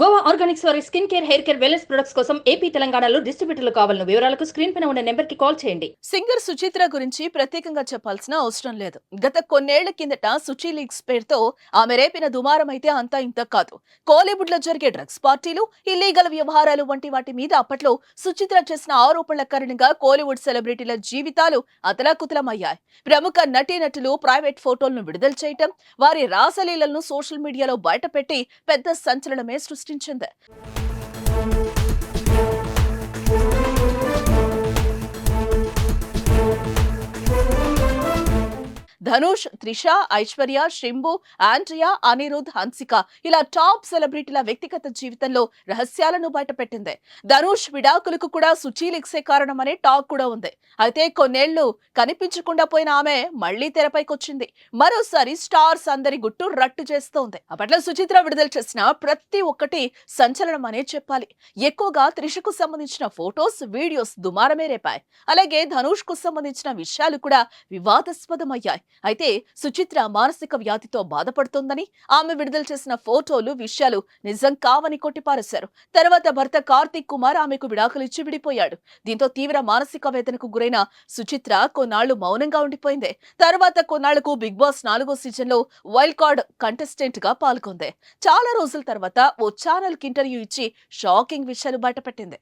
Goa organics వారి skin care hair care wellness products కోసం AP తెలంగాణలో డిస్ట్రిబ్యూటర్లు కావాలన్న వివరాలకు స్క్రీన్ పైన ఉన్న నెంబర్కి కాల్ చేయండి. సింగర్ సుచిత్ర గురించి ప్రత్యేకంగా చెప్పాల్సిన అవసరం లేదు. గత కొన్నేళ్ళ కిందట సుచి లీగ్స్ పేరుతో ఆమె రేపిన దుమారం అయితే అంతా ఇంత కాదు. కోలీవుడ్లో జరిగే డ్రగ్స్ పార్టీలు ఇల్లీగల్ వ్యవహారాలు వంటి వాటి మీద అప్పట్లో సుచిత్ర చేసిన ఆరోపణల కారణంగా కోలీవుడ్ సెలబ్రిటీల జీవితాలు అతలాకుతలమయ్యాయి. ప్రముఖ నటీనటులు ప్రైవేట్ ఫోటోలను విడుదల చేయటం వారి రాసలీలలను సోషల్ మీడియాలో బయటపెట్టి పెద్ద సంచలనమే podcast'in içinde. Dhanush Trisha Aishwarya Simbu Andrea Anirudh Hansika ఇలా టాప్ సెలబ్రిటీల వ్యక్తిగత జీవితంలో రహస్యాలను బయటపెట్టింది. ధనుష్ విడాకులకు కూడా సుచీలిక్సే కారణమనే టాక్ కూడా ఉంది. అయితే కొన్నేళ్ళు కనిపించకుండా పోయిన ఆమె మళ్ళీ తెరపైకొచ్చింది. మరోసారి స్టార్స్ అందరి గుట్టు రట్టు చేస్తోంది. అప్పట్లో సుచిత్ర విడుదల చేసిన ప్రతి ఒక్కటి సంచలనం అనే చెప్పాలి. ఎక్కువగా త్రిషకు సంబంధించిన ఫోటోస్ వీడియోస్ దుమారమే రేపాయి. అలాగే ధనుష్కు సంబంధించిన విషయాలు కూడా వివాదాస్పదమయ్యాయి. అయితే సుచిత్ర మానసిక వ్యాధితో బాధపడుతోందని ఆమె విడుదల చేసిన ఫోటోలు విషయాలు నిజం కావని కొట్టిపారేశారు. తర్వాత భర్త కార్తీక్ కుమార్ ఆమెకు విడాకులిచ్చి విడిపోయాడు. దీంతో తీవ్ర మానసిక వేదనకు గురైన సుచిత్ర కొన్నాళ్ళు మౌనంగా ఉండిపోయింది. తర్వాత కొన్నాళ్ళకు బిగ్ బాస్ నాలుగో సీజన్లో వైల్డ్ కార్డ్ కంటెస్టెంట్గా పాల్గొంది. చాలా రోజుల తర్వాత ఓ ఛానల్కి ఇంటర్వ్యూ ఇచ్చి షాకింగ్ విషయాలు బయటపెట్టింది.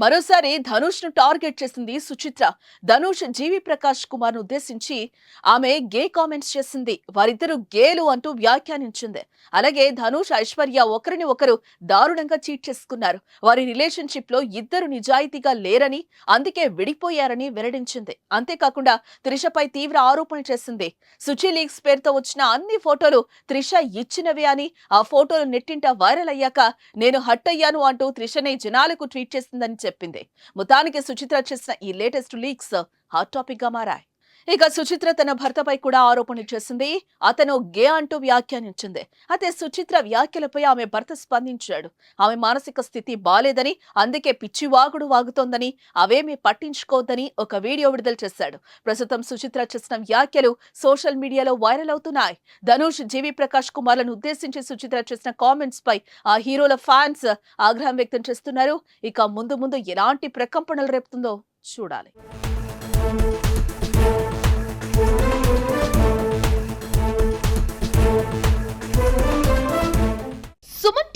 మరోసారి ధనుష్ను టార్గెట్ చేసింది సుచిత్ర. ధనుష్ జీవి ప్రకాష్ కుమార్ను ఉద్దేశించి ఆమె గే కామెంట్స్ చేసింది. వారిద్దరు గేలు అంటూ వ్యాఖ్యానించింది. అలాగే ధనుష్ ఐశ్వర్య ఒకరిని ఒకరు దారుణంగా చీట్ చేసుకున్నారు. వారి రిలేషన్షిప్లో ఇద్దరు నిజాయితీగా లేరని అందుకే విడిపోయారని వెల్లడించింది. అంతేకాకుండా త్రిషపై తీవ్ర ఆరోపణ చేసింది. సుచి లీగ్స్ పేరుతో వచ్చిన అన్ని ఫోటోలు త్రిష ఇచ్చినవే అని ఆ ఫోటోలు నెట్టింట వైరల్ అయ్యాక నేను హట్ అయ్యాను అంటూ త్రిషనే జనాలకు ట్వీట్ చేసిందని చెప్పింది. మొత్తానికి సుచిత్ర చేసిన ఈ లేటెస్ట్ లీక్స్ హాట్ టాపిక్గా మారాయి. ఇక సుచిత్ర తన భర్తపై కూడా ఆరోపణలు చేసింది. అతను గే అంటూ వ్యాఖ్యానించింది. అయితే సుచిత్ర వ్యాఖ్యలపై ఆమె భర్త స్పందించాడు. ఆమె మానసిక స్థితి బాలేదని అందుకే పిచ్చి వాగుడు వాగుతోందని అవేమీ పట్టించుకోవద్దని ఒక వీడియో విడుదల చేశాడు. ప్రస్తుతం సుచిత్ర చేసిన వ్యాఖ్యలు సోషల్ మీడియాలో వైరల్ అవుతున్నాయి. ధనుష్ జీవి ప్రకాష్ కుమార్లను ఉద్దేశించి సుచిత్ర చేసిన కామెంట్స్ పై ఆ హీరోల ఫ్యాన్స్ ఆగ్రహం వ్యక్తం చేస్తున్నారు. ఇక ముందు ముందు ఎలాంటి ప్రకంపనలు రేపుతుందో చూడాలి.